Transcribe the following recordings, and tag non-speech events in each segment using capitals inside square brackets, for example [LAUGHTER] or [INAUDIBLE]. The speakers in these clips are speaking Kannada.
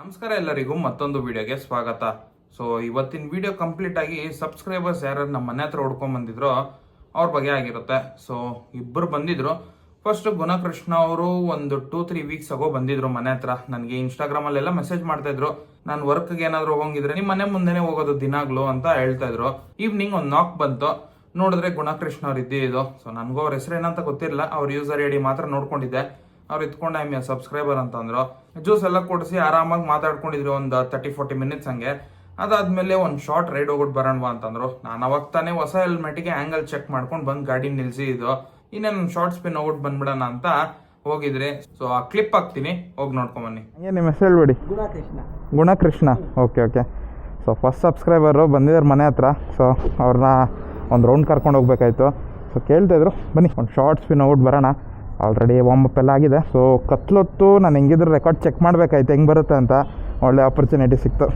ನಮಸ್ಕಾರ ಎಲ್ಲರಿಗೂ ಮತ್ತೊಂದು ವಿಡಿಯೋಗೆ ಸ್ವಾಗತ. ಸೊ ಇವತ್ತಿನ ವಿಡಿಯೋ ಕಂಪ್ಲೀಟ್ ಆಗಿ ಸಬ್ಸ್ಕ್ರೈಬರ್ಸ್ ಯಾರು ನಮ್ಮ ಮನೆ ಹತ್ರ ಹುಡ್ಕೊಂಡ್ ಬಂದಿದ್ರೋ ಅವ್ರ ಬಗ್ಗೆ ಆಗಿರುತ್ತೆ. ಸೊ ಇಬ್ಬರು ಬಂದಿದ್ರು. ಫಸ್ಟ್ ಗುಣಕೃಷ್ಣ ಅವರು ಒಂದು ಟೂ ತ್ರೀ ವೀಕ್ಸ್ ಆಗೋ ಬಂದಿದ್ರು ಮನೆ ಹತ್ರ. ನನಗೆ ಇನ್ಸ್ಟಾಗ್ರಾಮಲ್ಲೆಲ್ಲ ಮೆಸೇಜ್ ಮಾಡ್ತಾ ಇದ್ರು. ನಾನು ವರ್ಕ್ಗೆ ಏನಾದ್ರು ಹೋಗಿದ್ರೆ ನಿಮ್ಮ ಮನೆ ಮುಂದೆನೆ ಹೋಗೋದು ದಿನಾಗ್ಲು ಅಂತ ಹೇಳ್ತಾ ಇದ್ರು. ಈವ್ನಿಂಗ್ ಒಂದು ನಾಕ್ ಬಂತು. ನೋಡಿದ್ರೆ ಗುಣಕೃಷ್ಣ ಅವ್ರು ಇದ್ದಿದ್ದು ಸೊ ನನಗೂ ಅವ್ರ ಹೆಸರು ಏನಂತ ಗೊತ್ತಿರಲಿಲ್ಲ. ಅವ್ರ ಯೂಸರ್ ಐಡಿ ಮಾತ್ರ ನೋಡ್ಕೊಂಡಿದ್ದೆ. ಅವ್ರು ಎತ್ಕೊಂಡು ಐ ಮಿ ಸಬ್ಸ್ಕ್ರೈಬರ್ ಅಂತ ಅಂದ್ರು. ಜ್ಯೂಸ್ ಎಲ್ಲ ಕೊಡಿಸಿ ಆರಾಮಾಗಿ ಮಾತಾಡ್ಕೊಂಡಿದ್ರು ಒಂದು ತರ್ಟಿ ಫೋರ್ಟಿ ಮಿನಿಟ್ಸ್ ಹಂಗೆ. ಅದಾದ್ಮೇಲೆ ಒಂದು ಶಾರ್ಟ್ ರೈಡ್ ಹೋಗ್ಬಿಟ್ಟು ಬರೋಣವಾ ಅಂತಂದ್ರು. ನಾನು ಅವಾಗ ತಾನೇ ಹೊಸ ಹೆಲ್ಮೆಟ್ಗೆ ಆಂಗಲ್ ಚೆಕ್ ಮಾಡ್ಕೊಂಡು ಬಂದು ಗಾಡಿ ನಿಲ್ಸಿ ಇದು. ಇನ್ನೇನು ಶಾರ್ಟ್ ಸ್ಪಿನ್ ಹೋಗ್ಬಿಟ್ಟು ಬಂದ್ಬಿಡೋಣ ಅಂತ ಹೋಗಿದ್ರಿ. ಸೊ ಆ ಕ್ಲಿಪ್ ಹಾಕ್ತೀನಿ. ಹೋಗಿ ನೋಡ್ಕೊಂಬನ್ನಿ ಏನು ನಿಮ್ಮ ಹೆಸರು ಹೇಳ್ಬಿಡಿ. Gunakrishna. Gunakrishna. Okay okay so first subscriber ಬಂದಿದ್ದಾರೆ ಮನೆ ಹತ್ರ. ಸೊ ಅವ್ರನ್ನ ಒಂದು ರೌಂಡ್ ಕರ್ಕೊಂಡು ಹೋಗ್ಬೇಕಾಯ್ತು. ಸೊ ಕೇಳ್ತಾಯಿದ್ರು ಬನ್ನಿ ಒಂದು ಶಾರ್ಟ್ ಸ್ಪಿನ್ ಔಟ್ ಬರೋಣ. ಆಲ್ರೆಡಿ ವಾಮಪ್ ಎಲ್ಲ ಆಗಿದೆ. ಸೊ ಕತ್ಲೊತ್ತು ನಾನು ಹೆಂಗಿದ್ರೆ ರೆಕಾರ್ಡ್ ಚೆಕ್ ಮಾಡಬೇಕಾಯ್ತು, ಹೆಂಗೆ ಬರುತ್ತೆ ಅಂತ ಒಳ್ಳೆ ಆಪರ್ಚುನಿಟಿ ಸಿಕ್ತು.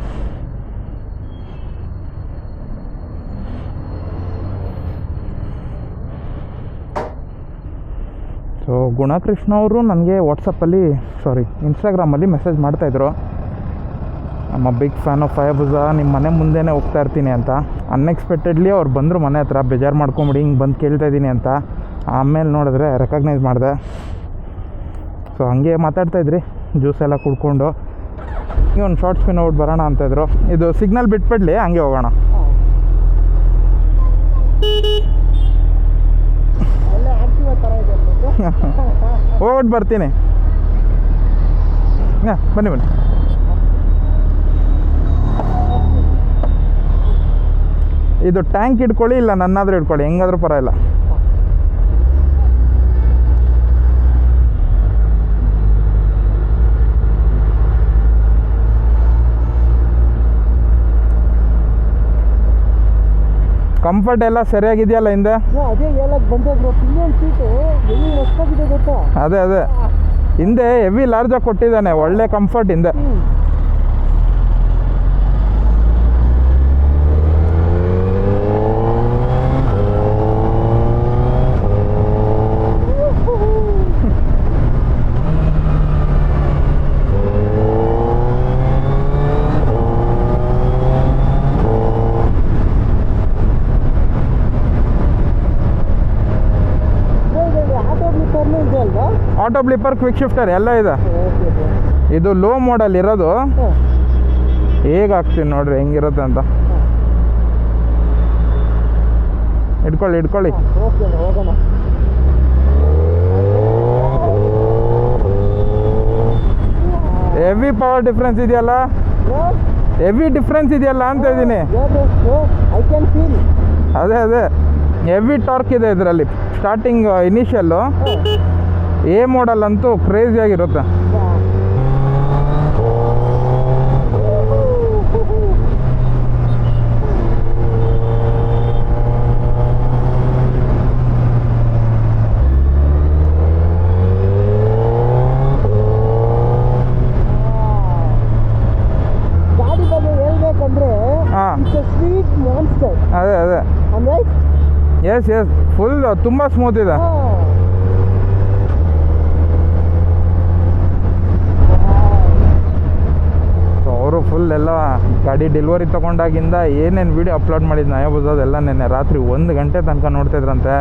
ಸೊ ಗುಣಕೃಷ್ಣ ಅವರು ನನಗೆ ವಾಟ್ಸಪ್ಪಲ್ಲಿ ಸಾರಿ ಇನ್ಸ್ಟಾಗ್ರಾಮಲ್ಲಿ ಮೆಸೇಜ್ ಮಾಡ್ತಾಯಿದ್ರು ನಮ್ಮ ಬಿಗ್ ಫ್ಯಾನ್ ಆಫ್ ಫೈಬುಜ ನಿಮ್ಮ ಮನೆ ಮುಂದೆನೇ ಹೋಗ್ತಾ ಇರ್ತೀನಿ ಅಂತ. ಅನ್ಎಕ್ಸ್ಪೆಕ್ಟೆಡ್ಲಿ ಅವ್ರು ಬಂದರು ಮನೆ ಹತ್ರ, ಬೇಜಾರು ಮಾಡ್ಕೊಂಬಿಡಿ, ಹಿಂಗೆ ಬಂದು ಕೇಳ್ತಾ ಇದ್ದೀನಿ ಅಂತ. ಆಮೇಲೆ ನೋಡಿದ್ರೆ ರೆಕಗ್ನೈಸ್ ಮಾಡಿದೆ. ಸೊ ಹಂಗೆ ಮಾತಾಡ್ತಾ ಇದ್ರಿ. ಜ್ಯೂಸ್ ಎಲ್ಲ ಕುಡ್ಕೊಂಡು. ಹಿಂಗೆ ಒಂದು ಶಾರ್ಟ್ ಸ್ಪಿನ್ ಔಟ್ ಬರೋಣ ಅಂತ ಇದ್ರು. ಇದು ಸಿಗ್ನಲ್ ಬಿಟ್ಬಿಡ್ಲಿ ಹಂಗೆ ಹೋಗೋಣ. [LAUGHS] ಹೋಗ್ಬಿಟ್ಟು ಬರ್ತೀನಿ. ಹಾಂ ಬನ್ನಿ ಬನ್ನಿ. ಇದು ಟ್ಯಾಂಕ್ ಇಟ್ಕೊಳ್ಳಿ ಇಲ್ಲ ನನ್ನಾದರೂ ಇಟ್ಕೊಳ್ಳಿ ಹೆಂಗಾದ್ರೂ ಪರವಾಗಿಲ್ಲ. ಕಂಫರ್ಟ್ ಎಲ್ಲ ಸರಿಯಾಗಿದೆಯಲ್ಲ ಹಿಂದೆ? ಬ್ರೋ, ಅದೇ ಹೇಳಕ್ ಬಂದೆ ಬ್ರೋ ಪಿಲಿಯನ್ ಸೀಟು ಎಲ್ಲಿ ಹೊಸ್ತಾಗಿದೆ ಗೊತ್ತಾ? ಅದೇ ಅದೇ. ಹಿಂದೆ ಹೆವಿ ಲಾರ್ಜಾಗಿ ಕೊಟ್ಟಿದ್ದಾನೆ ಒಳ್ಳೆ ಕಂಫರ್ಟ್ ಹಿಂದೆ ಹ್ಮ್. ಬ್ರೋ, ಇದ್ರಲ್ಲಿ ಆಟೋ ಬ್ಲಿಪ್ಪರ್ನೂ ಇದೆ ಅಲ್ವಾ ಆಟೋ ಬ್ಲಿಪ್ಪರ್ ಕ್ವಿಕ್ ಶಿಫ್ಟರ್ ಎಲ್ಲ ಇದೆ. ಇದು ಲೋ ಮಾಡಲ್ ಇರೋದು. ಹೇಗೆ ಹಾಕ್ತೀನಿ ನೋಡ್ರಿ, ಹೆಂಗಿರುತ್ತೆ ಅಂತ. ಇಟ್ಕೊಳ್ಳಿ ಇಟ್ಕೊಳ್ಳಿ. ಹೆವಿ ಪವರ್ ಡಿಫ್ರೆನ್ಸ್ ಇದೆಯಲ್ಲ? ಹೆವಿ ಡಿಫ್ರೆನ್ಸ್ ಇದೆಯಲ್ಲ ಅಂತ ಇದ್ದೀನಿ. ಅದೇ ಅದೇ. ಹೆವಿ ಟಾರ್ಕ್ ಇದೆ ಇದರಲ್ಲಿ. ಸ್ಟಾರ್ಟಿಂಗ್ ಇನಿಷಿಯಲ್ಲು ಎ ಮಾಡಲ್ ಅಂತೂ ಕ್ರೇಜಿಯಾಗಿರುತ್ತೆ ಸ್ವೀಟ್ ಮಾನ್ಸ್ಟರ್ ಅದೇ ಅದೇ. ಎಸ್ ಎಸ್ ಫುಲ್ ತುಂಬ ಸ್ಮೂತ್ ಇದೆ ಸೊ ಅವರು ಫುಲ್ ಎಲ್ಲ ಗಾಡಿ ಡೆಲಿವರಿ ತೊಗೊಂಡಾಗಿಂದ ಏನೇನು ವೀಡಿಯೋ ಅಪ್ಲೋಡ್ ಮಾಡಿದ್ದು ಎಲ್ಲ ನೆನ್ನೆ ರಾತ್ರಿ ಒಂದು ಗಂಟೆ ತನಕ ನೋಡ್ತಿದ್ರಂತೆ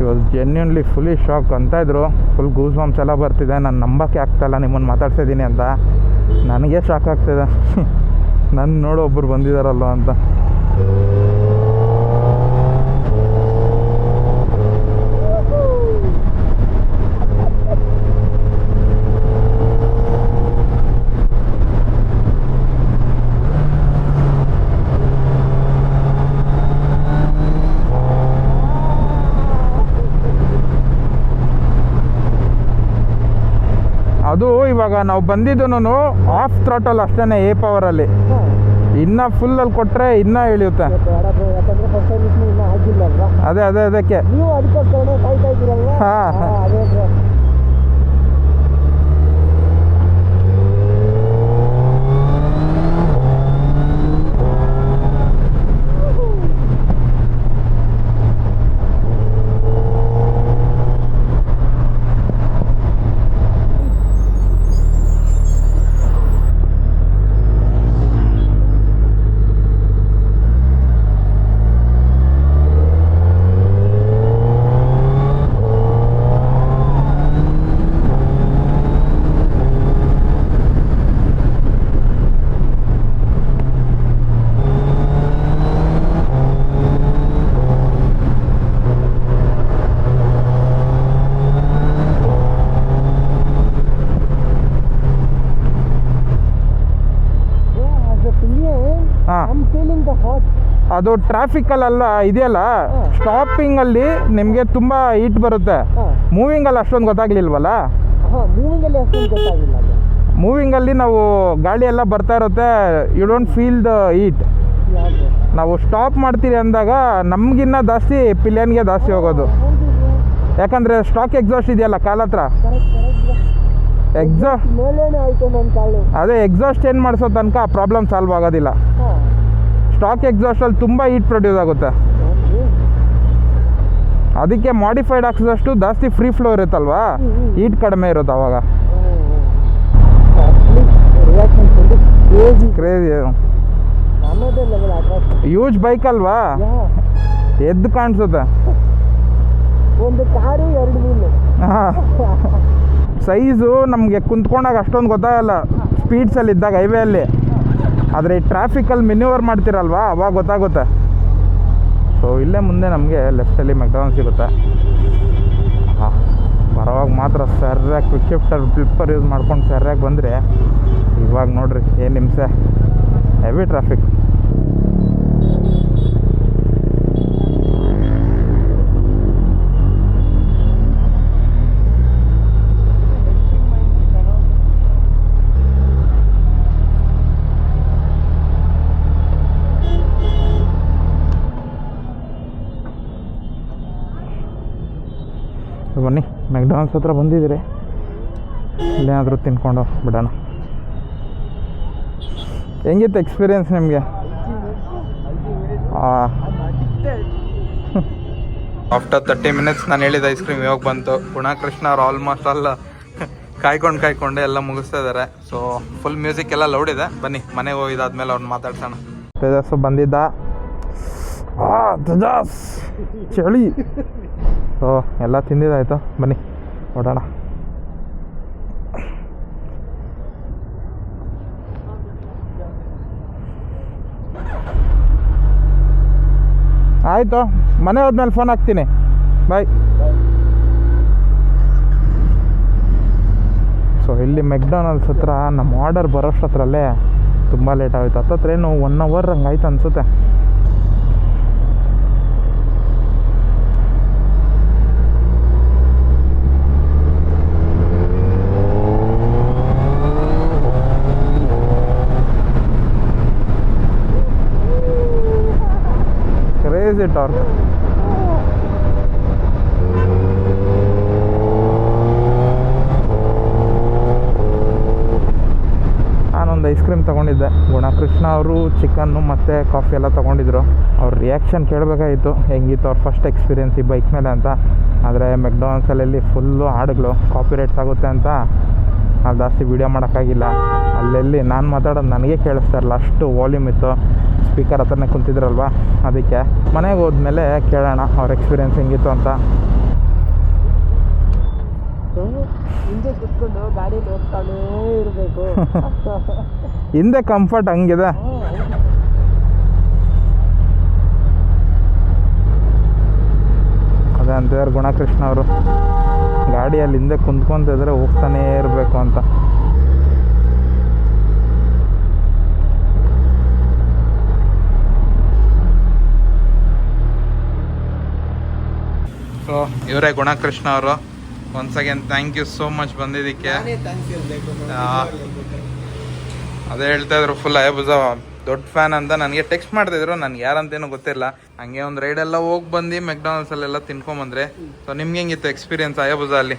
ಇವಾಗ ಜೆನ್ಯೂನ್ಲಿ ಫುಲ್ಲಿ ಶಾಕ್ ಅಂತ ಇದ್ರು. ಫುಲ್ ಗೂಸ್ ಬಾಂಬ್ಸ್ ಎಲ್ಲ ಬರ್ತಿದೆ. ನಾನು ನಂಬಕ್ಕೆ ಆಗ್ತಾಯಿಲ್ಲ ನಿಮ್ಮನ್ನು ಮಾತಾಡ್ತಿದ್ದೀನಿ ಅಂತ. ನನಗೆ ಶಾಕ್ ಆಗ್ತಿದೆ. [LAUGHS] ನನ್ನ ನೋಡು ಒಬ್ಬರು ಬಂದಿದ್ದಾರಲ್ವ ಅಂತ ಅದು ಇವಾಗ ನಾವು ಬಂದಿದ್ದು ಆಫ್ ಥ್ರಾಟಲ್ ಅಷ್ಟೇ ಎ ಪವರಲ್ಲಿ ಇನ್ನೂ ಫುಲ್ಲಲ್ಲಿ ಕೊಟ್ಟರೆ ಇನ್ನೂ ಇಳಿಯುತ್ತೆ. ಅದೇ ಅದೇ ಅದಕ್ಕೆ. ಹಾ. ಹಾ, ಅದೇ ಬ್ರೋ ದ ಹಾಟ್ ಅದು ಟ್ರಾಫಿಕಲ್ಲೆಲ್ಲ ಇದೆಯಲ್ಲ? ಸ್ಟಾಪಿಂಗ್ ಸ್ಟಾಪಿಂಗಲ್ಲಿ ನಿಮಗೆ ತುಂಬ ಹೀಟ್ ಬರುತ್ತೆ. ಮೂವಿಂಗ್ ಮೂವಿಂಗಲ್ಲಿ ಅಷ್ಟೊಂದು ಗೊತ್ತಾಗ್ಲಿಲ್ವಲ್ಲ? ಮೂವಿಂಗ್ ಮೂವಿಂಗಲ್ಲಿ ಮೂವಿಂಗಲ್ಲಿ ನಾವು ಗಾಳಿ ಎಲ್ಲ ಬರ್ತಾ ಇರುತ್ತೆ. You don't feel the heat ನಾವು ಸ್ಟಾಪ್ ಮಾಡ್ತೀರಿ ಅಂದಾಗ ನಮಗಿನ್ನ ಜಾಸ್ತಿ ಪಿಲಿಯನ್ಗೆ ಜಾಸ್ತಿ ಹೋಗೋದು. ಯಾಕಂದ್ರೆ ಸ್ಟಾಕ್ ಎಕ್ಸಾಸ್ಟ್ ಇದೆಯಲ್ಲ ಕಾಲ ಹತ್ರ? ಎಕ್ಸಾಸ್ಟ್ ಅದೇ ಎಕ್ಸಾಸ್ಟ್ ಏನು ಮಾಡಿಸೋ ತನಕ ಪ್ರಾಬ್ಲಮ್ ಸಾಲ್ವ್ ಆಗೋದಿಲ್ಲ. ಸ್ಟಾಕ್ ಎಕ್ಸಾಸ್ಟಲ್ಲಿ ತುಂಬ ಹೀಟ್ ಪ್ರೊಡ್ಯೂಸ್ ಆಗುತ್ತೆ. ಅದಕ್ಕೆ ಮಾಡಿಫೈಡ್ ಹಾಕ್ಸಿದಷ್ಟು ಜಾಸ್ತಿ ಫ್ರೀ ಫ್ಲೋ ಇರುತ್ತಲ್ವಾ. ಹೀಟ್ ಕಡಿಮೆ ಇರುತ್ತೆ ಅವಾಗ. ಕ್ರೇಜಿ ಯೂಜ್ ಬೈಕ್ ಅಲ್ವಾ? ಎದ್ದು ಕಾಣಿಸುತ್ತೆ. ಒಂದು ಕಾರು ಎರಡು ಸೈಜು ನಮಗೆ ಕುಂತ್ಕೊಂಡಾಗ ಅಷ್ಟೊಂದು ಗೊತ್ತಾಗಲ್ಲ. ಸ್ಪೀಡ್ಸಲ್ಲಿ ಇದ್ದಾಗ ಹೈವೇಯಲ್ಲಿ ಆದರೆ ಟ್ರಾಫಿಕಲ್ಲಿ ಮಿನ್ಯೂವರ್ ಮಾಡ್ತಿರಲ್ವಾ? ಅವಾಗ ಗೊತ್ತಾಗುತ್ತೆ. ಸೊ ಇಲ್ಲೇ ಮುಂದೆ ನಮಗೆ ಲೆಫ್ಟಲ್ಲಿ ಮೆಕ್ಡಾನಲ್ ಸಿಗುತ್ತೆ. ಹಾಂ ಬರೋವಾಗ ಮಾತ್ರ ಸರ್ಯಾಗಿ ಕ್ವಿಕ್ ಶಿಫ್ಟರ್ ಫ್ಲಿಪ್ಪರ್ ಯೂಸ್ ಮಾಡ್ಕೊಂಡು ಸರ್ಯಾಗಿ ಬಂದರೆ ಇವಾಗ ನೋಡ್ರಿ, ಏನು ನಿಮಿಷ ಹೆವಿ ಟ್ರಾಫಿಕ್ ಬನ್ನಿ. ಮೆಕ್ಡಾನಲ್ಸ್ ಹತ್ರ ಬಂದಿದ್ದೀರಿ. ಇಲ್ಲೇನಾದರೂ ತಿನ್ಕೊಂಡು ಬಿಡೋಣ ಹೆಂಗಿತ್ತು ಎಕ್ಸ್ಪೀರಿಯನ್ಸ್ ನಿಮಗೆ? ಆಫ್ಟರ್ ತರ್ಟಿ ಮಿನಿಟ್ಸ್ ನಾನು ಹೇಳಿದ ಐಸ್ ಕ್ರೀಮ್ ಇವಾಗ ಬಂತು. ಗುಣಕೃಷ್ಣ ಅವ್ರು ಆಲ್ಮೋಸ್ಟ್ ಅಲ್ಲ. ಕಾಯ್ಕೊಂಡು ಕಾಯ್ಕೊಂಡು ಎಲ್ಲ ಮುಗಿಸ್ತಾ ಇದ್ದಾರೆ ಸೊ ಫುಲ್ ಮ್ಯೂಸಿಕ್ ಎಲ್ಲ ಲೌಡ್ ಇದೆ. ಬನ್ನಿ ಮನೆಗೆ ಹೋಗಿದಾದ್ಮೇಲೆ ಅವ್ರನ್ನ ಮಾತಾಡ್ಸೋಣ. ತೇಜಸ್ಸು ಬಂದಿದ್ದ. ಚಳಿ. ಸೊ ಎಲ್ಲ ತಿಂದಿದ್ದಾಯ್ತು. ಬನ್ನಿ ನೋಡೋಣ ಆಯಿತು, ಮನೆ ಹೋದ್ಮೇಲೆ ಫೋನ್ ಹಾಕ್ತೀನಿ. ಬಾಯ್ ಸೊ ಇಲ್ಲಿ ಮೆಕ್ಡೊನಾಲ್ಡ್ಸ್ ಹತ್ರ, ನಮ್ಮ ಆರ್ಡರ್ ಬರೋಷ್ಟತ್ರಲ್ಲೇ ತುಂಬ ಲೇಟ್ ಆಗೋಯ್ತು ಹತ್ತತ್ರ ಏನು ಒನ್ ಅವರ್ ಹಂಗೆ ಆಯ್ತು ಅನಿಸುತ್ತೆ ಕ್ರೇಜಿ ಟಾರ್ಕ್ ನಾನೊಂದು ಐಸ್ ಕ್ರೀಮ್ ತೊಗೊಂಡಿದ್ದೆ. ಗುಣಕೃಷ್ಣ ಅವರು ಚಿಕನ್ನು ಮತ್ತು ಕಾಫಿ ಎಲ್ಲ ತೊಗೊಂಡಿದ್ರು. ಅವ್ರ ರಿಯಾಕ್ಷನ್ ಕೇಳಬೇಕಾಗಿತ್ತು. ಹೆಂಗಿತ್ತು ಅವ್ರ ಫಸ್ಟ್ ಎಕ್ಸ್ಪೀರಿಯೆನ್ಸ್ ಈ ಬೈಕ್ ಮೇಲೆ ಅಂತ. ಆದರೆ ಮೆಕ್ಡೊನಾಲ್ಡ್ಸಲ್ಲಿ ಫುಲ್ಲು ಹಾಡುಗಳು ಕಾಪಿ ರೇಟ್ಸ್ ಆಗುತ್ತೆ ಅಂತ. ನಾನು ಜಾಸ್ತಿ ವೀಡಿಯೋ ಮಾಡೋಕ್ಕಾಗಿಲ್ಲ. ಅಲ್ಲೆಲ್ಲಿ ನಾನು ಮಾತಾಡೋದು ನನಗೆ ಕೇಳಿಸ್ತಾ ಇರಲ್ಲ ಅಷ್ಟು ವಾಲ್ಯೂಮ್ ಇತ್ತು. ಸ್ಪೀಕರ್ ಹತ್ರನೇ ಕುಂತಿದ್ರಲ್ವ? ಅದಕ್ಕೆ ಮನೆಗೆ ಹೋದ್ಮೇಲೆ ಕೇಳೋಣ ಅವ್ರ ಎಕ್ಸ್ಪೀರಿಯನ್ಸ್ ಹೆಂಗಿತ್ತು ಅಂತ. ಹಿಂದೆ ಕುತ್ಕೊಂಡು ಹೋಗ್ತಾನೇ ಇರಬೇಕು. [LAUGHS] ಹಿಂದೆ ಕಂಫರ್ಟ್ ಹಂಗಿದೆ. ಅದೇ ಅಂತೇವ್ರು ಗುಣಕೃಷ್ಣ ಅವರು. ಗಾಡಿಯಲ್ಲಿ ಹಿಂದೆ ಕುಂತ್ಕೊಂತಿದ್ರೆ ಹೋಗ್ತಾನೇ ಇರಬೇಕು ಅಂತ. ಸೊ ಇವರೇ ಗುಣಕೃಷ್ಣ ಅವರು. Once again thank you so much ಬಂದಿದ್ದಕ್ಕೆ. ಅದೇ ಹೇಳ್ತಾ ಇದ್ರು ಫುಲ್ ಅಯಬುಜ ದೊಡ್ಡ ಫ್ಯಾನ್ ಅಂತ ನನಗೆ ಟೆಕ್ಸ್ಟ್ ಮಾಡ್ತಿದ್ರು ನನ್ಗೆ ಯಾರಂತೇನೂ ಗೊತ್ತಿಲ್ಲ. ಹಂಗೆ ಒಂದು ರೈಡ್ ಎಲ್ಲ ಹೋಗಿ ಬಂದು ಮೆಕ್ಡಾನಲ್ಸ್ ಅಲ್ಲೆಲ್ಲ ತಿನ್ಕೊಂಬಂದ್ರೆ. ಸೊ ನಿಮ್ಗೆ ಹೆಂಗಿತ್ತು ಎಕ್ಸ್ಪೀರಿಯನ್ಸ್ ಅಯಬುಜ ಅಲ್ಲಿ?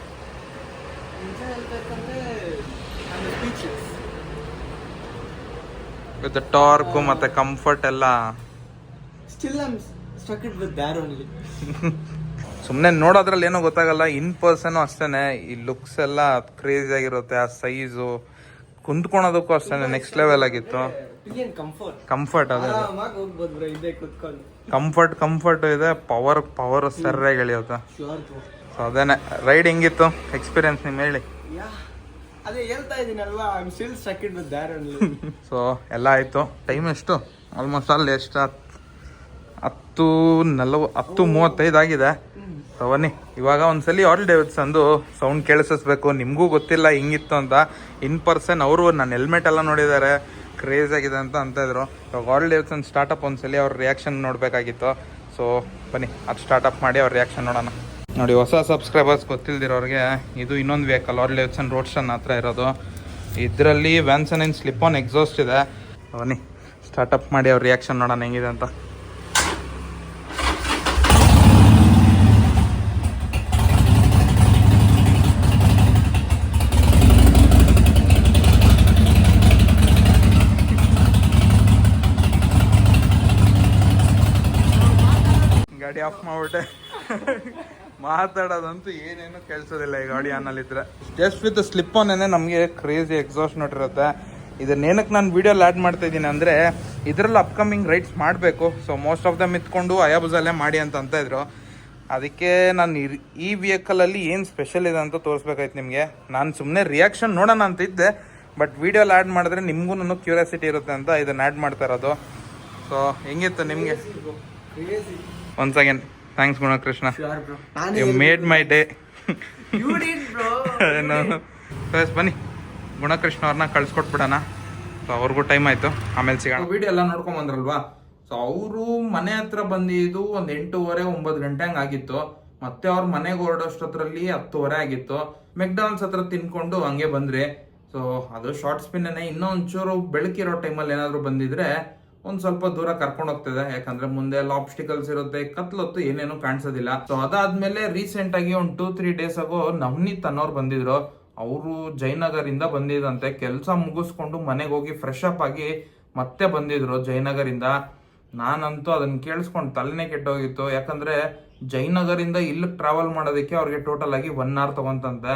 ವಿತ್ ಟಾರ್ಕ್ ಮತ್ತೆ ಕಂಫರ್ಟ್ ಎಲ್ಲ. Still stuck it with only ಸುಮ್ಮನೆ ನೋಡೋದ್ರಲ್ಲಿ ಏನೋ ಗೊತ್ತಾಗಲ್ಲ ಇನ್ ಪರ್ಸನ್ ಅಷ್ಟೇನೆ. ಈ ಲುಕ್ಸ್ ಎಲ್ಲ ಕ್ರೇಜ್ ಆಗಿರುತ್ತೆ ಆ ಸೈಜು ಕುಂತ್ಕೊಳೋದಕ್ಕೂ ಅಷ್ಟೇ ನೆಕ್ಸ್ಟ್ ಲೆವೆಲ್ ಆಗಿತ್ತು. ಕಂಫರ್ಟ್ ಅದೇ. ಕಂಫರ್ಟ್ ಕಂಫರ್ಟ್ ಇದೆ ಪವರ್ ಪವರ್ ಸರ್ಯಾಗಿ ಎಳಿಯುತ್ತೆ. ಸೊ ಅದೇನೆ ರೈಡ್ ಹೆಂಗಿತ್ತು? ಎಕ್ಸ್ಪೀರಿಯನ್ಸ್ ನಿಮ್ಮ ಹೇಳಿ. ಸೊ [LAUGHS] ಎಲ್ಲ ಆಯಿತು. ಟೈಮ್ ಎಷ್ಟು? ಆಲ್ಮೋಸ್ಟ್ ಅಲ್ಲಿ ಎಷ್ಟು? ಹತ್- ಹತ್ತು ನಲ್ವ ಹತ್ತು ಮೂವತ್ತೈದು ಆಗಿದೆ. ಬನ್ನಿ ಇವಾಗ ಒಂದ್ಸಲಿ ಆಲ್ ಅಂದು ಸೌಂಡ್ ಕೇಳಿಸಬೇಕು ನಿಮಗೂ ಗೊತ್ತಿಲ್ಲ, ಹಿಂಗಿತ್ತು ಅಂತ. ಇನ್ ಪರ್ಸನ್ ಅವರು ನನ್ನ ಹೆಲ್ಮೆಟ್ ಎಲ್ಲ ನೋಡಿದ್ದಾರೆ. ಕ್ರೇಜ್ ಆಗಿದೆ ಅಂತ ಅಂತ ಇದ್ರು. ಇವಾಗ ಆಲ್ ಡೇವ್ಸನ್ ಸ್ಟಾರ್ಟಪ್ ಒಂದ್ಸಲಿ ಅವ್ರ ರಿಯಾಕ್ಷನ್ ನೋಡಬೇಕಾಗಿತ್ತು. ಸೊ ಬನ್ನಿ, ಅದು ಸ್ಟಾರ್ಟಪ್ ಮಾಡಿ ಅವ್ರ ರಿಯಾಕ್ಷನ್ ನೋಡೋಣ. ನೋಡಿ, ಹೊಸ ಸಬ್ಸ್ಕ್ರೈಬರ್ಸ್ ಗೊತ್ತಿಲ್ದಿರೋರಿಗೆ ಇದು ಇನ್ನೊಂದು ವೆಹಿಕಲ್ ಆಲ್ ಡೇವ್ಸನ್ ರೋಡ್ಸ್ಟನ್ ಹತ್ರ ಇರೋದು. ಇದರಲ್ಲಿ ವ್ಯಾನ್ಸನ್ ಇನ್ ಸ್ಲಿಪ್ ಆನ್ ಎಕ್ಸಾಸ್ಟ್ ಇದೆ. ಬನ್ನಿ ಸ್ಟಾರ್ಟಪ್ ಮಾಡಿ ಅವ್ರ ರಿಯಾಕ್ಷನ್ ನೋಡೋಣ ಹೆಂಗಿದೆ ಅಂತ ಗಾಡಿ ಆಫ್ ಮಾಡ್ಬಿಟ್ಟೆ ಮಾತಾಡೋದಂತೂ ಏನೇನು ಕೆಲ್ಸೋದಿಲ್ಲ ಈ ಗಾಡಿ ಇದ್ರೆ ಜಸ್ಟ್ ವಿತ್ ಸ್ಲಿಪ್ ಆನೇನೆ ನಮಗೆ ಕ್ರೇಜಿ ಎಕ್ಸಾಸ್ಟ್ ನೋಡಿರುತ್ತೆ ಇದನ್ನೇನಕ್ಕೆ ನಾನು ವಿಡಿಯೋಲಿ ಆ್ಯಡ್ ಮಾಡ್ತಾ ಇದ್ದೀನಿ ಅಂದರೆ ಇದರಲ್ಲಿ ಅಪ್ಕಮಿಂಗ್ ರೈಡ್ಸ್ ಮಾಡಬೇಕು. ಸೊ ಮೋಸ್ಟ್ ಆಫ್ ದಮ್ ಇತ್ಕೊಂಡು ಅಯಾಬುಜಲ್ಲೇ ಮಾಡಿ ಅಂತ ಅಂತ ಇದ್ರು. ಅದಕ್ಕೆ ನಾನು ಈ- ವೆಹಿಕಲಲ್ಲಿ ಏನು ಸ್ಪೆಷಲ್ ಇದೆ ಅಂತ ತೋರಿಸ್ಬೇಕಾಯ್ತು ನಿಮಗೆ. ನಾನು ಸುಮ್ಮನೆ ರಿಯಾಕ್ಷನ್ ನೋಡೋಣ ಅಂತ ಇದ್ದೆ ಬಟ್ ವಿಡಿಯೋಲಿ ಆ್ಯಡ್ ಮಾಡಿದ್ರೆ ನಿಮಗೂ ನಾನು ಕ್ಯೂರಿಯಾಸಿಟಿ ಇರುತ್ತೆ ಅಂತ ಇದನ್ನು ಆ್ಯಡ್ ಮಾಡ್ತಾ ಇರೋದು. ಸೊ ಹೆಂಗಿತ್ತು ನಿಮಗೆ? One again thanks Gunakrishna you made my day ಬನ್ನಿ. ಗುಣಕೃಷ್ಣ ಅವ್ರನ್ನ ಕಳ್ಸ್ಕೊಟ್ಬಿಡೋಣ. ಸೊ ಅವ್ರಿಗೂ ಟೈಮ್ ಆಯ್ತು. ಆಮೇಲೆ ಸಿಗೋಣ. ವಿಡಿಯೋ ಎಲ್ಲ ನೋಡ್ಕೊಂಡ್ ಬಂದ್ರಲ್ವಾ? ಸೊ ಅವರು ಮನೆ ಹತ್ರ ಬಂದಿದ್ದು ಒಂದ್ ಎಂಟೂವರೆ ಒಂಬತ್ತು ಗಂಟೆ ಹಂಗೆ ಆಗಿತ್ತು. ಮತ್ತೆ ಅವ್ರ ಮನೆಗೆ ಹೊರಡೋಷ್ಟರಲ್ಲಿ ಹತ್ತುವರೆ ಆಗಿತ್ತು. ಮೆಕ್ಡಾನಲ್ಸ್ ಹತ್ರ ತಿನ್ಕೊಂಡು ಹಂಗೆ ಬಂದ್ರಿ. ಸೊ ಅದು ಶಾರ್ಟ್ ಸ್ಪಿನ್ ಇನ್ನೂ ಒಂಚೂರು ಬೆಳಕಿರೋ ಟೈಮಲ್ಲಿ ಏನಾದರೂ ಬಂದಿದ್ರೆ ಒಂದ್ ಸ್ವಲ್ಪ ದೂರ ಕರ್ಕೊಂಡು ಹೋಗ್ತದೆ. ಯಾಕಂದ್ರೆ ಮುಂದೆ ಎಲ್ಲ ಆಬ್ಸ್ಟಿಕಲ್ಸ್ ಇರುತ್ತೆ, ಕತ್ಲೊತ್ತು ಏನೇನು ಕಾಣಿಸೋದಿಲ್ಲ. ಸೊ ಅದಾದ್ಮೇಲೆ ರೀಸೆಂಟ್ ಆಗಿ ಒಂದ್ ಟೂ ತ್ರೀ ಡೇಸ್ ಆಗೋ ನವನೀತ್ ಅನ್ನೋರು ಬಂದಿದ್ರು. ಅವರು ಜಯನಗರಿಂದ ಬಂದಿದಂತೆ ಕೆಲಸ ಮುಗಿಸ್ಕೊಂಡು ಮನೆಗೆ ಹೋಗಿ ಫ್ರೆಶ್ ಅಪ್ ಆಗಿ ಮತ್ತೆ ಬಂದಿದ್ರು ಜಯನಗರಿಂದ ನಾನಂತೂ ಅದನ್ನ ಕೇಳಿಸ್ಕೊಂಡು ತಲೆನೇ ಕೆಟ್ಟೋಗಿತ್ತು. ಯಾಕಂದ್ರೆ ಜಯನಗರಿಂದ ಇಲ್ಲಿ ಟ್ರಾವೆಲ್ ಮಾಡೋದಕ್ಕೆ ಅವ್ರಿಗೆ ಟೋಟಲ್ ಆಗಿ ಒನ್ ಅವರ್ ತಗೊಂತಂತೆ.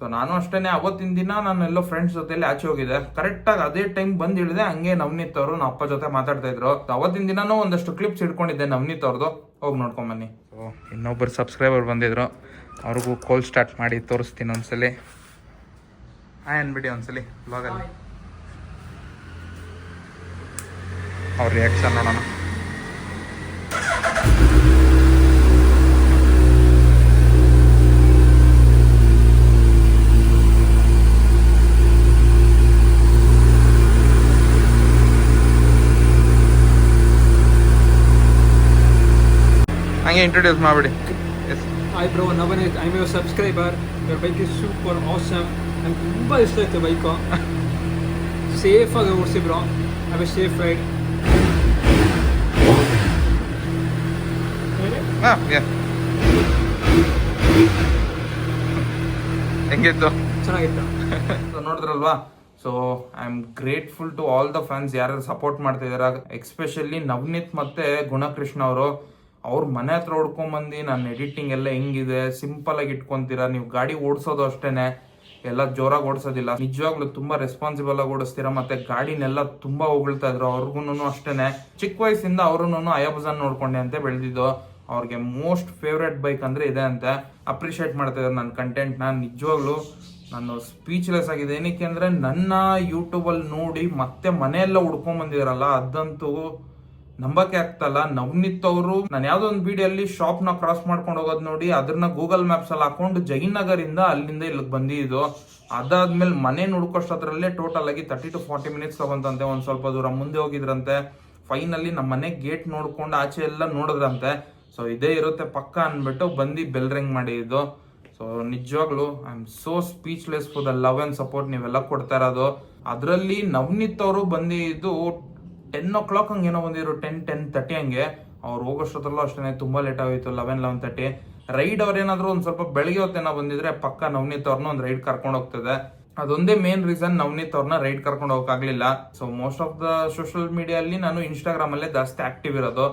ಸೊ ನಾನು ಅಷ್ಟೇನೆ, ಅವತ್ತಿನ ದಿನ ನಾನು ಎಲ್ಲೋ ಫ್ರೆಂಡ್ಸ್ ಜೊತೆಲಿ ಆಚೆ ಹೋಗಿದ್ದೆ. ಕರೆಕ್ಟ್ ಆಗಿ ಅದೇ ಟೈಮ್ ಬಂದ್ ಇಳಿದೆ ಹಂಗೆ ನವನೀತ್ ಅವರು ನಮ್ಮ ಅಪ್ಪ ಜೊತೆ ಮಾತಾಡ್ತಾ ಇದ್ರು. ಅವತ್ತಿನ ದಿನಾನು ಒಂದಷ್ಟು ಕ್ಲಿಪ್ಸ್ ಇಟ್ಕೊಂಡಿದ್ದೆ ನವನೀತ್ ಅವ್ರದ್ದು ಹೋಗಿ ನೋಡ್ಕೊಂಡ್ ಬನ್ನಿ. ಸೊ ಇನ್ನೊಬ್ಬರು ಸಬ್ಸ್ಕ್ರೈಬರ್ ಬಂದಿದ್ರು. ಅವ್ರಿಗೂ ಕೋಲ್ ಸ್ಟಾರ್ಟ್ ಮಾಡಿ ತೋರಿಸ್ತೀನಿ ಒಂದ್ಸಲಿ. ಹಾಯ್ ಅನ್ಬಿಡಿ ಒಂದ್ಸಲಿ ಬ್ಲಾಗಲ್ಲಿ ಅವ್ರ ರಿಯಾಕ್ಷನ್ ನೋಡೋಣ. ಹಂಗೆ ಇಂಟ್ರೊಡ್ಯೂಸ್ ಮಾಡಿಬಿಡಿ. Yes bro ನವನೆ I may subscriber your bike is super awesome. ನಂಗೆ ತುಂಬ ಇಷ್ಟ ಆಯ್ತು ಬೈಕು ಸೇಫಾಗಿ ಓಡಿಸಿ bro have a safe ride ಹಾಂ ಹೆಂಗಿತ್ತು? ಚೆನ್ನಾಗಿತ್ತು. [LAUGHS] ಸೊ ನೋಡಿದ್ರಲ್ವಾ? So I am grateful to all the fans ಯಾರು ಸಪೋರ್ಟ್ ಮಾಡ್ತಾ ಇದಾರೆ ಎಕ್ಸ್ಪೆಷಲಿ ನವನೀತ್ ಮತ್ತೆ ಗುಣಕೃಷ್ಣ ಅವರು. ಅವ್ರ ಮನೆ ಹತ್ರ ಹೊಡ್ಕೊಂಬಂದು ನನ್ನ ಎಡಿಟಿಂಗ್ ಎಲ್ಲ ಹೆಂಗಿದೆ ಸಿಂಪಲ್ ಆಗಿ ಇಟ್ಕೊಂತೀರಾ, ನೀವು ಗಾಡಿ ಓಡಿಸೋದು ಅಷ್ಟೇನೆ, ಎಲ್ಲ ಜೋರಾಗಿ ಓಡಿಸೋದಿಲ್ಲ. ನಿಜವಾಗ್ಲೂ ತುಂಬಾ ರೆಸ್ಪಾನ್ಸಿಬಲ್ ಆಗಿ ಓಡಿಸ್ತೀರಾ, ಮತ್ತೆ ಗಾಡಿನೆಲ್ಲ ತುಂಬಾ ಹೊಗಳ್ತಾ ಇದ್ರು ಅವ್ರಿಗೂ ಅಷ್ಟೇನೆ. ಚಿಕ್ಕ ವಯಸ್ಸಿಂದ ಅವರು ಅಯಾಬುಜಾನ್ ನೋಡ್ಕೊಂಡೆ ಅಂತ ಬೆಳೆದಿದ್ದು, ಅವ್ರಿಗೆ ಮೋಸ್ಟ್ ಫೇವ್ರೆಟ್ ಬೈಕ್ ಅಂದ್ರೆ ಇದೆ ಅಂತ ಅಪ್ರಿಷಿಯೇಟ್ ಮಾಡ್ತಾ ಇದ್ದಾರೆ ನನ್ನ ಕಂಟೆಂಟ್ ನಾನು ನಿಜವಾಗ್ಲೂ ನಾನು ಸ್ಪೀಚ್ಲೆಸ್ ಆಗಿದೆ. ಏನಕ್ಕೆ ಅಂದ್ರೆ ನನ್ನ ಯೂಟ್ಯೂಬಲ್ಲಿ ನೋಡಿ ಮತ್ತೆ ಮನೆಯೆಲ್ಲ ಹುಡ್ಕೊಂಡ್ ಬಂದಿದ್ರಲ್ಲ, ಅದಂತೂ ನಂಬಕ್ಕೆ ಆಗ್ತಲ್ಲ. ನವನಿತ್ ಅವರು ನಾನು ಯಾವ್ದೋ ಒಂದು ಅಲ್ಲಿ ಶಾಪ್ನ ಕ್ರಾಸ್ ಮಾಡ್ಕೊಂಡು ಹೋಗೋದು ನೋಡಿ ಅದನ್ನ ಗೂಗಲ್ ಮ್ಯಾಪ್ಸ್ ಅಲ್ಲಿ ಹಾಕೊಂಡು ಜಯನಗರ್ ಇಂದ ಅಲ್ಲಿಂದ ಇಲ್ಲಿಗೆ ಬಂದಿದ್ದು. ಅದಾದ್ಮೇಲೆ ಮನೆ ನೋಡ್ಕೋಷ್ಟದ್ರಲ್ಲೇ ಟೋಟಲ್ ಆಗಿ ತರ್ಟಿ ಟು ಫಾರ್ಟಿ ಮಿನಿಟ್ಸ್ ತಗೊಂತಂತೆ, ಒಂದ್ ಸ್ವಲ್ಪ ದೂರ ಮುಂದೆ ಹೋಗಿದ್ರಂತೆ. ಫೈನಲಿ ನಮ್ಮ ಮನೆ ಗೇಟ್ ನೋಡ್ಕೊಂಡು ಆಚೆ ಎಲ್ಲ ನೋಡಿದ್ರಂತೆ. ಸೊ ಇದೇ ಇರುತ್ತೆ ಪಕ್ಕ ಅನ್ಬಿಟ್ಟು ಬಂದು ಬೆಲ್ ರಿಂಗ್ ಮಾಡಿದ್ದು. ಸೊ ನಿಜವಾಗ್ಲು I am so speechless for the love and support ನೀವೆಲ್ಲ ಕೊಡ್ತಾ ಇರೋದು. ಅದರಲ್ಲಿ ನವನಿತ್ ಅವರು ಬಂದಿದ್ದು ಟೆನ್ ಓ ಕ್ಲಾಕ್ ಹಂಗೆ ಏನೋ ಬಂದಿದ್ರು ಟೆನ್ ಟೆನ್ ತರ್ಟಿ ಹಂಗೆ. ಅವ್ರು ಹೋಗೋಷ್ಟೊತ್ತಲ್ಲೂ ಅಷ್ಟೇ ತುಂಬಾ ಲೇಟ್ ಆಗೋಯ್ತು ಲೆವೆನ್ ಲೆವೆನ್ ತರ್ಟಿ ರೈಡ್ ಅವ್ರೇನಾದರೂ ಒಂದು ಸ್ವಲ್ಪ ಬೆಳಗ್ಗೆ ಹೊತ್ತೇನೋ ಬಂದಿದ್ರೆ ಪಕ್ಕ ನವನೀತ್ ಅವ್ರನ್ನ ಒಂದು ರೈಡ್ ಕರ್ಕೊಂಡು ಹೋಗ್ತದೆ. ಅದೊಂದೇ ಮೇನ್ ರೀಸನ್ ನವನೀತ್ ಅವ್ರನ್ನ ರೈಡ್ ಕರ್ಕೊಂಡು ಹೋಗಕ್ಕಾಗ್ಲಿಲ್ಲ so most of the social ಮೀಡಿಯಲ್ಲಿ ನಾನು ಇನ್ಸ್ಟಾಗ್ರಾಮ್ ಅಲ್ಲೇ ಜಾಸ್ತಿ ಆಕ್ಟಿವ್ ಇರೋದು.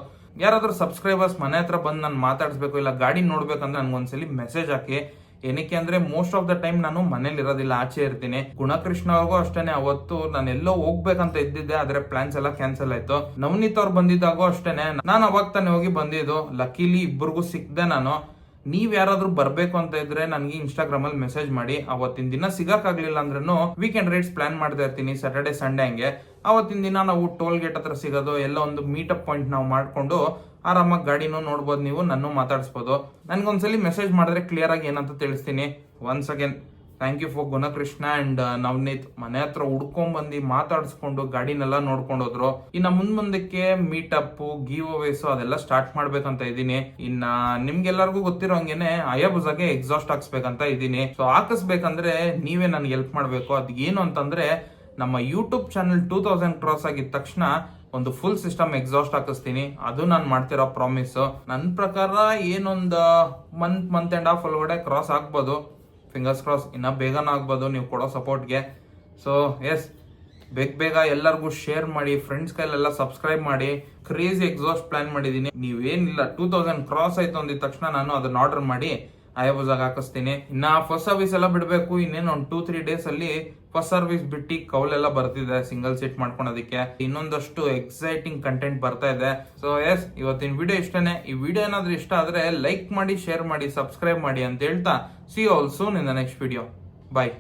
ಯಾರಾದರೂ ಸಬ್ಸ್ಕ್ರೈಬರ್ಸ್ ಮನೆ ಹತ್ರ ಬಂದು ನಾನು ಮಾತಾಡಿಸ್ಬೇಕು, ಇಲ್ಲ ಗಾಡಿ ನೋಡ್ಬೇಕಂದ್ರೆ ನನ್ಗೊಂದ್ಸಲಿ ಮೆಸೇಜ್ ಹಾಕಿ. ಏನಕ್ಕೆ ಅಂದ್ರೆ ಮೋಸ್ಟ್ ಆಫ್ ದ ಟೈಮ್ ನಾನು ಮನೇಲಿ ಇರೋದಿಲ್ಲ, ಆಚೆ ಇರ್ತೀನಿ. ಗುಣಕೃಷ್ಣ ಅವ್ರಿಗೂ ಅಷ್ಟೇನೆ, ಅವತ್ತು ನಾನು ಎಲ್ಲೋ ಹೋಗ್ಬೇಕಂತ ಇದ್ದಿದ್ದೆ, ಆದ್ರೆ ಪ್ಲಾನ್ಸ್ ಎಲ್ಲ ಕ್ಯಾನ್ಸಲ್ ಆಯ್ತು. ನವನೀತ್ ಅವ್ರು ಬಂದಿದ್ದಾಗೂ ಅಷ್ಟೇನೆ, ನಾನು ಅವಾಗ ತಾನೇ ಹೋಗಿ ಬಂದಿದ್ದು. ಲಕ್ಕಿಲಿ ಇಬ್ಬರಿಗೂ ಸಿಕ್ಕದೆ ನಾನು. ನೀವ್ ಯಾರಾದ್ರೂ ಬರ್ಬೇಕು ಅಂತ ಇದ್ರೆ ನನಗೆ ಇನ್ಸ್ಟಾಗ್ರಾಮ್ ಅಲ್ಲಿ ಮೆಸೇಜ್ ಮಾಡಿ. ಅವತ್ತಿನ ದಿನ ಸಿಗಕ್ಕಾಗ್ಲಿಲ್ಲ ಅಂದ್ರೂ ವೀಕೆಂಡ್ ರೈಡ್ಸ್ ಪ್ಲಾನ್ ಮಾಡ್ತಾ ಇರ್ತೀನಿ ಸ್ಯಾಟರ್ಡೆ ಸಂಡೇ ಹಂಗೆ. ಅವತ್ತಿನ ದಿನ ನಾವು ಟೋಲ್ ಗೇಟ್ ಹತ್ರ ಸಿಗೋದು, ಎಲ್ಲ ಒಂದು ಮೀಟಪ್ ಪಾಯಿಂಟ್ ನಾವು ಮಾಡ್ಕೊಂಡು ಆರಾಮಾಗಿ ಗಾಡಿನೂ ನೋಡ್ಬೋದು ನೀವು, ನನ್ನ ಮಾತಾಡಿಸ್ಬೋದು. ನನಗೊಂದ್ಸಲ ಮೆಸೇಜ್ ಮಾಡಿದ್ರೆ ಕ್ಲಿಯರ್ ಆಗಿ ಏನಂತ ತಿಳಿಸ್ತೀನಿ. Once again thank you for Gunakrishna and Navaneeth. ಮನೆ ಹತ್ರ ಹುಡ್ಕೊಂಡ್ ಬಂದು ಮಾತಾಡಿಸ್ಕೊಂಡು ಗಾಡಿನೆಲ್ಲ ನೋಡ್ಕೊಂಡು ಹೋದ್ರು ಇನ್ನ ಮುಂದ್ ಮುಂದಕ್ಕೆ ಮೀಟಪ್ ಗೀವ್ ಅವೇಸ್ ಅದೆಲ್ಲ ಸ್ಟಾರ್ಟ್ ಮಾಡ್ಬೇಕಂತ ಇದೀನಿ ಇನ್ನ ನಿಮ್ಗೆಲ್ಲರಿಗೂ ಗೊತ್ತಿರೋಂಗೆನೆ ಅಯಬುಜಾಗೆ ಎಕ್ಸಾಸ್ಟ್ ಹಾಕ್ಸ್ಬೇಕಂತ ಇದೀನಿ ಸೊ ಹಾಕಿಸ್ಬೇಕಂದ್ರೆ ನೀವೇ ನನಗೆ ಹೆಲ್ಪ್ ಮಾಡಬೇಕು. ಅದ್ ಏನು ಅಂತಂದ್ರೆ, ನಮ್ಮ YouTube channel two thousand cross ಆಗಿದ ತಕ್ಷಣ ಒಂದು ಫುಲ್ ಸಿಸ್ಟಮ್ ಎಕ್ಸಾಸ್ಟ್ ಹಾಕಿಸ್ತೀನಿ. ಅದು ನಾನು ಮಾಡ್ತಿರೋ ಪ್ರಾಮಿಸ್ ನನ್ನ ಪ್ರಕಾರ ಏನೊಂದು ಮಂತ್ ಮಂತ್ ಆ್ಯಂಡ್ ಹಾಫ್ ಒಳಗಡೆ ಕ್ರಾಸ್ ಆಗ್ಬೋದು. ಫಿಂಗರ್ಸ್ ಕ್ರಾಸ್ ಇನ್ನ ಬೇಗನ ಆಗ್ಬೋದು. ನೀವು ಕೊಡೋ ಸಪೋರ್ಟ್ಗೆ ಸೊ ಎಸ್ ಬೇಗ ಬೇಗ ಎಲ್ಲರಿಗೂ ಶೇರ್ ಮಾಡಿ ಫ್ರೆಂಡ್ಸ್ ಕೈಲೆಲ್ಲ ಸಬ್ಸ್ಕ್ರೈಬ್ ಮಾಡಿ. ಕ್ರೇಜಿ ಎಕ್ಸಾಸ್ಟ್ ಪ್ಲಾನ್ ಮಾಡಿದೀನಿ. ನೀವೇನಿಲ್ಲ. ಟೂ ತೌಸಂಡ್ ಕ್ರಾಸ್ ಆಯಿತು ಅಂದಿದ ತಕ್ಷಣ ನಾನು ಅದನ್ನ ಆರ್ಡರ್ ಮಾಡಿ. ಆಯಬುಜಾಗ ಹಾಕಿಸ್ತೀನಿ ಇನ್ನ ಫಸ್ಟ್ ಸರ್ವಿಸ್ ಎಲ್ಲ ಬಿಡಬೇಕು. ಇನ್ನೇನು ಒಂದು ಟೂ ತ್ರೀ ಡೇಸ್ ಅಲ್ಲಿ ಫಸ್ಟ್ ಸರ್ವಿಸ್ ಬಿಟ್ಟು ಕೌಲೆಲ್ಲ ಬರ್ತಿದೆ ಸಿಂಗಲ್ ಸೀಟ್ ಮಾಡ್ಕೊಳೋದಕ್ಕೆ. ಇನ್ನೊಂದಷ್ಟು ಎಕ್ಸೈಟಿಂಗ್ ಕಂಟೆಂಟ್ ಬರ್ತಾ ಇದೆ. ಸೊ ಎಸ್ ಇವತ್ತಿನ ವಿಡಿಯೋ ಇಷ್ಟನೇ. ಈ ವಿಡಿಯೋ ಏನಾದ್ರೂ ಇಷ್ಟ ಆದ್ರೆ ಲೈಕ್ ಮಾಡಿ ಶೇರ್ ಮಾಡಿ ಸಬ್ಸ್ಕ್ರೈಬ್ ಮಾಡಿ ಅಂತ ಹೇಳ್ತಾ. See all soon in the next video bye